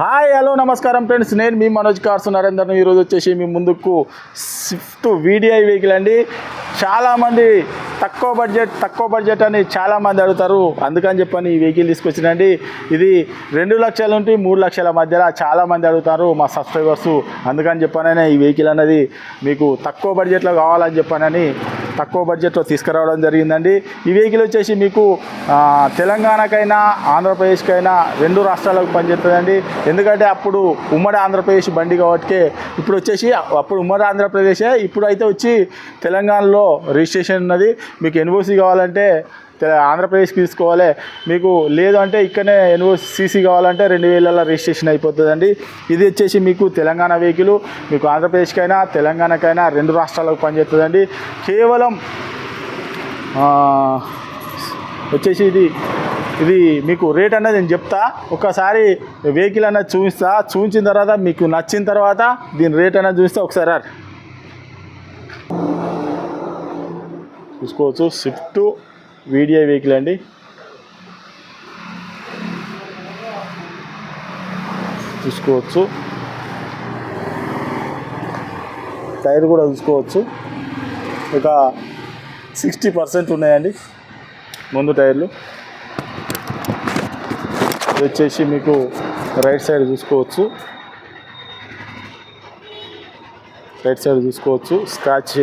Hi hello నమస్కారం friends. నేను మీ Manoj cars నరేందర్ను. ఈరోజు వచ్చేసి మీ ముందుకు స్విఫ్ట్ వీడిఐ వెహికల్ అండి. చాలామంది తక్కువ బడ్జెట్ తక్కువ బడ్జెట్ అని చాలామంది అడుగుతారు. అందుకని చెప్పని ఈ వెహికల్ తీసుకొచ్చినండి. ఇది రెండు లక్షల నుండి మూడు లక్షల మధ్యలో చాలామంది అడుగుతారు మా సబ్స్క్రైబర్స్. అందుకని చెప్పాననే ఈ వెహికల్ అనేది మీకు తక్కువ బడ్జెట్లో కావాలని చెప్పానని తక్కువ బడ్జెట్లో తీసుకురావడం జరిగిందండి. ఈ వెహికల్ వచ్చేసి మీకు తెలంగాణకైనా ఆంధ్రప్రదేశ్కైనా రెండు రాష్ట్రాలకు పనిచేస్తుందండి. ఎందుకంటే అప్పుడు ఉమ్మడి ఆంధ్రప్రదేశ్ బండి కాబట్టి ఇప్పుడు వచ్చేసి అప్పుడు ఉమ్మడి ఆంధ్రప్రదేశే ఇప్పుడు అయితే వచ్చి తెలంగాణలో రిజిస్ట్రేషన్ ఉన్నది. మీకు ఎన్ఓసి కావాలంటే ఆంధ్రప్రదేశ్కి తీసుకోవాలి. మీకు లేదు అంటే ఇక్కడనే ఎన్ఓసి సీసీ కావాలంటే రెండు వేలలో రిజిస్ట్రేషన్ అయిపోతుందండి. ఇది వచ్చేసి మీకు తెలంగాణ వెహికల్ మీకు ఆంధ్రప్రదేశ్కైనా తెలంగాణకైనా రెండు రాష్ట్రాలకు పనిచేస్తుందండి. కేవలం వచ్చేసి ఇది ఇది మీకు రేట్ అన్నది నేను చెప్తా. ఒకసారి వెహికల్ అన్నది చూపిస్తా. చూపించిన తర్వాత మీకు నచ్చిన తర్వాత దీని రేట్ అన్నది చూపిస్తా. ఒకసారి చూసుకోవచ్చు. స్విఫ్ట్ వీడియో వెహికల్ అండి. చూసుకోవచ్చు. టైర్ కూడా చూసుకోవచ్చు. ఒక సిక్స్టీ పర్సెంట్ ఉన్నాయండి. ముందు టైర్లు. ఇది వచ్చేసి మీకు రైట్ సైడ్ చూసుకోవచ్చు. రైట్ సైడ్ చూసుకోవచ్చు. స్క్రాచ్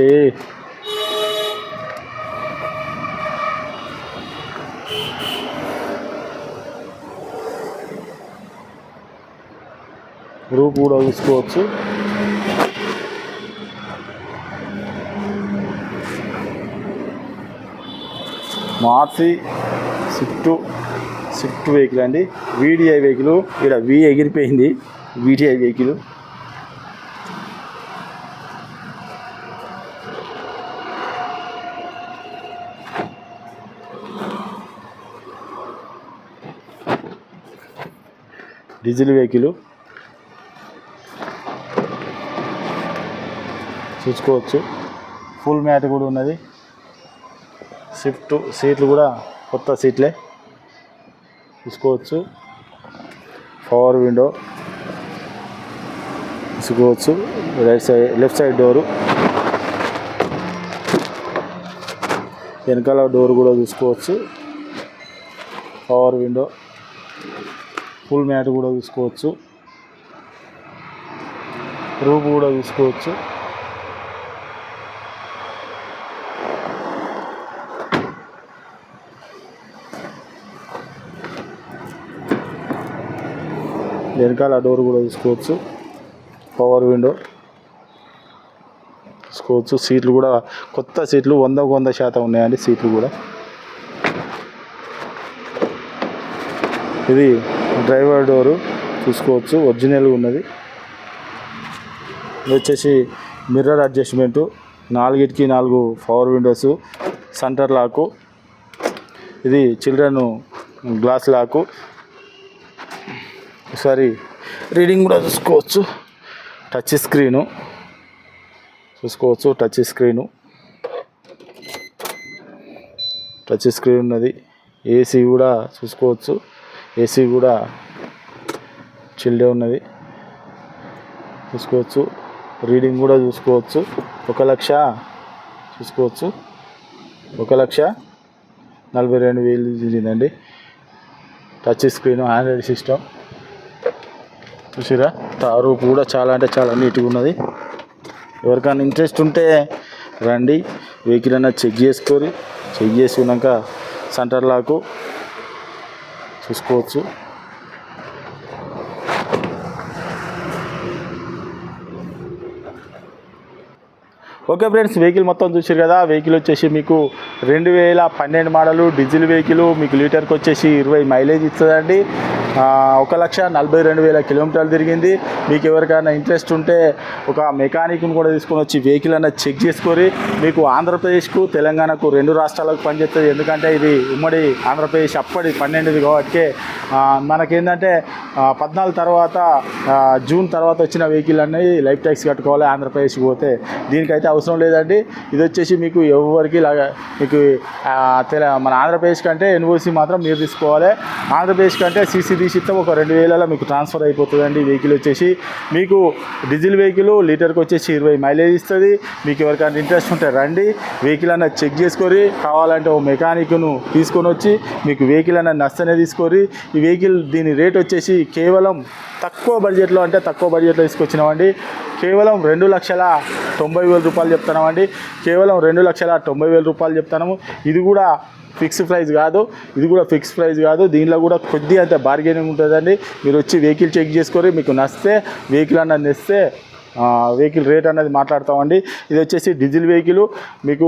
రూప్ కూడా తీసుకోవచ్చు. మార్చి స్విఫ్ట్ స్విఫ్ట్ వెహికల్ అండి. వీడిఐ వెహికల్ ఇక్కడ వి ఎగిరిపోయింది. VDI vehicle. Diesel vehicle. చూసుకోవచ్చు. ఫుల్ మ్యాట్ కూడా ఉన్నది. స్విఫ్ట్ సీట్లు కూడా కొత్త సీట్లే చూసుకోవచ్చు. పవర్ విండో చూసుకోవచ్చు. Right side left side door వెనకాల డోర్ కూడా చూసుకోవచ్చు. పవర్ విండో ఫుల్ మ్యాట్ కూడా చూసుకోవచ్చు. రూప్ కూడా చూసుకోవచ్చు. వెనకాల డోర్ కూడా చూసుకోవచ్చు పవర్ విండో చూసుకోవచ్చు సీట్లు కూడా కొత్త సీట్లు వందకు వంద శాతం ఉన్నాయండి సీట్లు కూడా. ఇది డ్రైవర్ డోరు చూసుకోవచ్చు ఒరిజినల్గా ఉన్నది. ఇది వచ్చేసి మిర్రర్ అడ్జస్ట్మెంటు. నాలుగిటికి నాలుగు పవర్ విండోస్ సెంటర్ లాకు ఇది చిల్డ్రన్ గ్లాస్ లాకు. ఒకసారి రీడింగ్ కూడా చూసుకోవచ్చు. Touch screen. చూసుకోవచ్చు టచ్ స్క్రీను. టచ్ స్క్రీన్ ఉన్నది. ఏసీ కూడా చూసుకోవచ్చు. ఏసీ కూడా చిల్డే ఉన్నది. చూసుకోవచ్చు. రీడింగ్ కూడా చూసుకోవచ్చు. ఒక లక్ష చూసుకోవచ్చు. ఒక లక్ష నలభై రెండు వేలు తిరిగిందండి టచ్ స్క్రీన్ ఆండ్రాయిడ్ సిస్టమ్. చూసిరా? తారు కూడా చాలా అంటే చాలా నీట్గా ఉన్నది. ఎవరికైనా ఇంట్రెస్ట్ ఉంటే రండి వెహికల్ అయినా చెక్ చేసుకోరి చెక్ చేసుకున్నాక సెంటర్ లాకు చూసుకోవచ్చు. ఓకే ఫ్రెండ్స్ వెహికల్ మొత్తం చూసారు కదా వెహికల్ వచ్చేసి మీకు రెండు వేల పన్నెండు మోడలు డీజిల్ వెహికల్ మీకు లీటర్కి వచ్చేసి ఇరవై మైలేజ్ ఇస్తుందండి. ఒక లక్ష నలభై రెండు వేల కిలోమీటర్లు తిరిగింది. మీకు ఎవరికైనా ఇంట్రెస్ట్ ఉంటే ఒక మెకానిక్ని కూడా తీసుకొని వచ్చి వెహికల్ అన్నది చెక్ చేసుకొని మీకు ఆంధ్రప్రదేశ్కు తెలంగాణకు రెండు రాష్ట్రాలకు పనిచేస్తుంది. ఎందుకంటే ఇది ఉమ్మడి ఆంధ్రప్రదేశ్ అప్పటి పన్నెండుది కాబట్టి మనకేంటంటే పద్నాలుగు తర్వాత జూన్ తర్వాత వచ్చిన వెహికల్ అనేది లైఫ్ ట్యాక్స్ కట్టుకోవాలి ఆంధ్రప్రదేశ్కి పోతే. దీనికైతే అవసరం లేదండి. ఇది వచ్చేసి మీకు ఎవరికి లాగా మీకు తెల మన ఆంధ్రప్రదేశ్ కంటే ఎన్ఓసి మాత్రం మీరు తీసుకోవాలి. ఆంధ్రప్రదేశ్ కంటే సీసీ తీసి ఇస్తే ఒక రెండు వేలలో మీకు ట్రాన్స్ఫర్ అయిపోతుందండి వెహికల్ వచ్చేసి. మీకు డీజిల్ వెహికల్ లీటర్కి వచ్చేసి ఇరవై మైలేజ్ ఇస్తుంది. మీకు ఎవరికైనా ఇంట్రెస్ట్ ఉంటే రండి. వెహికల్ అన్న చెక్ చేసుకొని కావాలంటే ఓ మెకానిక్ను తీసుకొని వచ్చి మీకు వెహికల్ అన్న నష్టనే తీసుకొని ఈ వెహికల్ దీని రేట్ వచ్చేసి కేవలం తక్కువ బడ్జెట్లో అంటే తక్కువ బడ్జెట్లో తీసుకొచ్చినామండి. కేవలం రెండు లక్షల తొంభై వేల రూపాయలు చెప్తున్నామండి. కేవలం రెండు లక్షల తొంభై వేల రూపాయలు చెప్తున్నాము. ఇది కూడా ఫిక్స్ ప్రైస్ కాదు ఇది కూడా ఫిక్స్ ప్రైస్ కాదు దీనిలో కూడా కొద్ది అంత బార్గెనింగ్ ఉంటుందండి. మీరు వచ్చి వెహికల్ చెక్ చేసుకొని మీకు నచ్చితే వెహికల్ అన్నది నెస్తే వెహికల్ రేట్ అనేది మాట్లాడతామండి. ఇది వచ్చేసి డీజిల్ వెహికల్ మీకు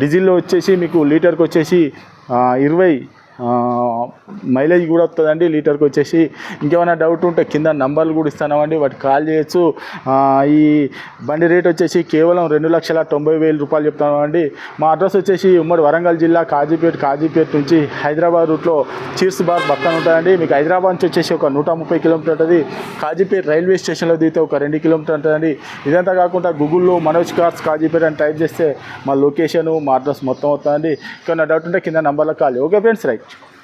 డీజిల్లో వచ్చేసి మీకు లీటర్కి వచ్చేసి ఇరవై మైలేజ్ కూడా వస్తుందండి లీటర్కి వచ్చేసి. ఇంకేమైనా డౌట్ ఉంటే కింద నంబర్లు కూడా ఇస్తామండి వాటికి కాల్ చేయొచ్చు. ఈ బండి రేట్ వచ్చేసి కేవలం రెండు లక్షల తొంభై వేల రూపాయలు చెప్తామండి మా అడ్రస్ వచ్చేసి ఉమ్మడి వరంగల్ జిల్లా కాజీపేట కాజీపేట నుంచి హైదరాబాద్ రూట్లో చీర్స్ బార్ పక్కన ఉంటుందండి. మీకు హైదరాబాద్ నుంచి వచ్చేసి ఒక నూట ముప్పై కిలోమీటర్ ఉంటుంది. కాజీపేట రైల్వే స్టేషన్లో దిగితే ఒక రెండు కిలోమీటర్ ఉంటుందండి. ఇదంతా కాకుండా గూగుల్లో మనోజ్ కార్స్ కాజీపేట అని టైప్ చేస్తే మా లొకేషను మా అడ్రస్ మొత్తం వస్తుందండి. ఇంకా డౌట్ ఉంటే కింద నంబర్లకు call okay friends right. charge card.